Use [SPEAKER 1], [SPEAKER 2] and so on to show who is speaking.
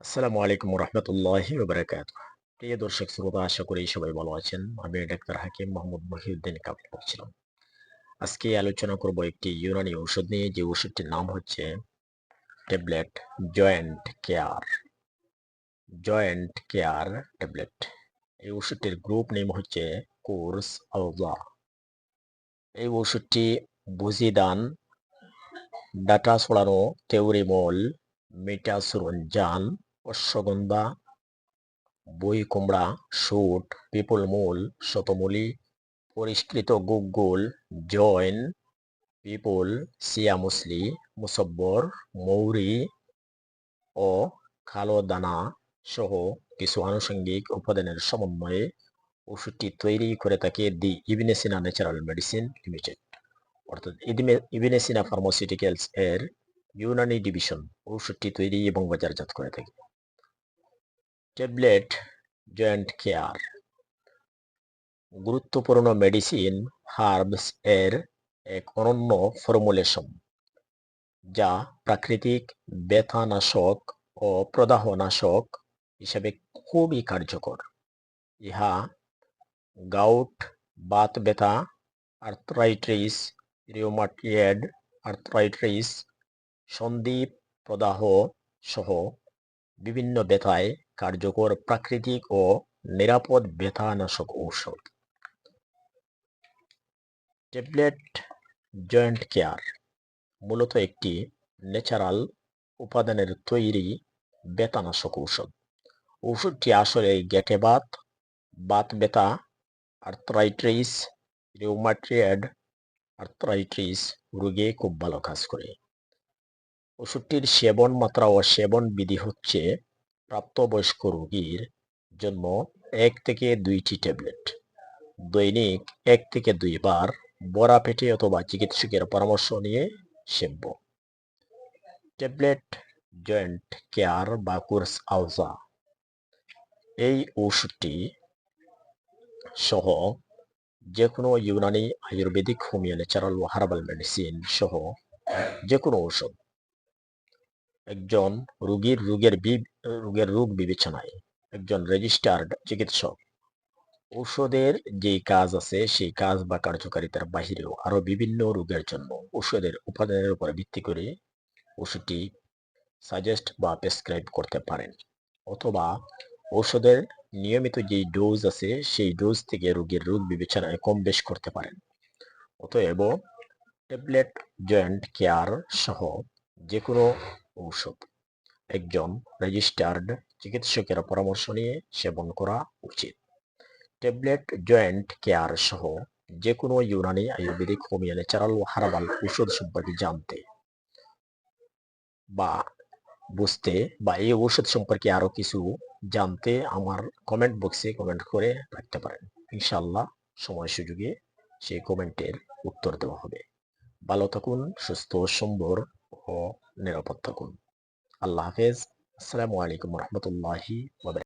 [SPEAKER 1] আসসালামু আলাইকুম রহমতুল্লাহি বারাকাত প্রিয় দর্শক শ্রোতা, আশা করি সবাই ভালো আছেন। আমি ডাক্তার হাকিম মোহাম্মদ মহিউদ্দিন কাপড় বলছিলাম। আজকে আলোচনা করব একটি ইউনানি ঔষধ নিয়ে। যে ওষুধটির নাম হচ্ছে tablet joint care. Joint care tablet. এই ওষুধটির গ্রুপ নেম হচ্ছে কোর্স আলজা। এই ওষুধটি বুজিদান ডাটা ছড়ানো তেওরিমল মেটাসুরঞ্জান অশ্বগন্ধা, বই কুমড়া, শুট, পিপল মূল, শতমূলি, পরিষ্কৃত গুগল জয়েন পিপল সিয়ামুসলি মুসব্বর, মৌরি ও কালো দানা সহ কিছু আনুষঙ্গিক উপাদানের সমন্বয়ে ওষুধটি তৈরি করে থাকে দি ইভিনেসিনা ন্যাচারাল মেডিসিন লিমিটেড। অর্থাৎ ইভিনেসিনা ফার্মাসিউটিক্যালস এর ইউনানি ডিভিশন ঔষধটি তৈরি এবং বাজারজাত করে থাকে। Tablet, joint care. গুরুত্বপূর্ণ মেডিসিন হার্বস এর এক অনন্য ফর্মুলেশন, যা প্রাকৃতিক ব্যথানাশক ও প্রদাহনাশক হিসাবে খুবই কার্যকর। ইহা গাউট, বাত ব্যথা আর্থ্রাইট্রিস রিওমাটিয়েড আর্থ্রাইট্রিস সন্দীপ প্রদাহ সহ বিভিন্ন ব্যথায় কার্যকর প্রাকৃতিক ও নিরাপদ ব্যথানাশক ঔষধ। ট্যাবলেট জয়েন্ট কেয়ার মূলত একটি ন্যাচারাল উপাদানের তৈরি ব্যথানাশক ঔষধ। ওষুধটি আসলে গেটে বাত বাত ব্যথা আর্থ্রাইট্রিস রিউমাট্রিয়েড আর্থ্রাইট্রিস রোগে খুব ভালো কাজ করে। ওষুধটির সেবন মাত্রা ও সেবন বিধি হচ্ছে প্রাপ্তবয়স্ক রোগীর জন্য এক থেকে দুইটি ট্যাবলেট। দৈনিক এক থেকে দুইবার বড়া পেটে অথবা চিকিৎসকের পরামর্শ নিয়ে সেব্য ট্যাবলেট, জয়েন্ট কেয়ার বা কোর্স আউজা এই ওষুধটি সহ যে কোনো ইউনানি আয়ুর্বেদিক হোমিও ন্যাচারাল ও হার্বাল মেডিসিন সহ যে কোনো ঔষধ একজন রোগীর রোগের রোগের রোগ বিবেচনায় একজন রেজিস্টার্ড চিকিৎসক। ঔষধের যে কাজ আছে, সেই কাজ বা কার্যকারিতার বাহিরেও আরও বিভিন্ন রোগের জন্য ঔষধের উপাদানের উপর ভিত্তি করে ওষুধটি সাজেস্ট বা প্রেসক্রাইব করতে পারেন। অথবা ঔষধের নিয়মিত যে ডোজ আছে, সেই ডোজ থেকে রোগীর রোগ বিবেচনায় কম বেশ করতে পারেন। অতএব ট্যাবলেট জয়েন্ট কেয়ার সহ যে কোনো ঔষধ। একজন রেজিস্টার্ড চিকিৎসকের পরামর্শ নিয়ে সেবন করা উচিত। ট্যাবলেট, জয়েন্ট কেয়ার সহ যে কোনো ইউনানি আয়ুর্বেদিক হোমিও ন্যাচারাল ও হারাবাল ঔষধ সম্পর্কে জানতে বা বুঝতে বা এই ঔষধ সম্পর্কে আরও কিছু জানতে আমার কমেন্ট বক্সে কমেন্ট করে রাখতে পারেন। ইনশাল্লাহ সময় সুযোগে সেই কমেন্টের উত্তর দেওয়া হবে। ভালো থাকুন, সুস্থ সুন্দর। ও নিরাপদ থাকুন আল্লাহ হাফেজ আসসালামু আলাইকুম রহমতুল্লাহি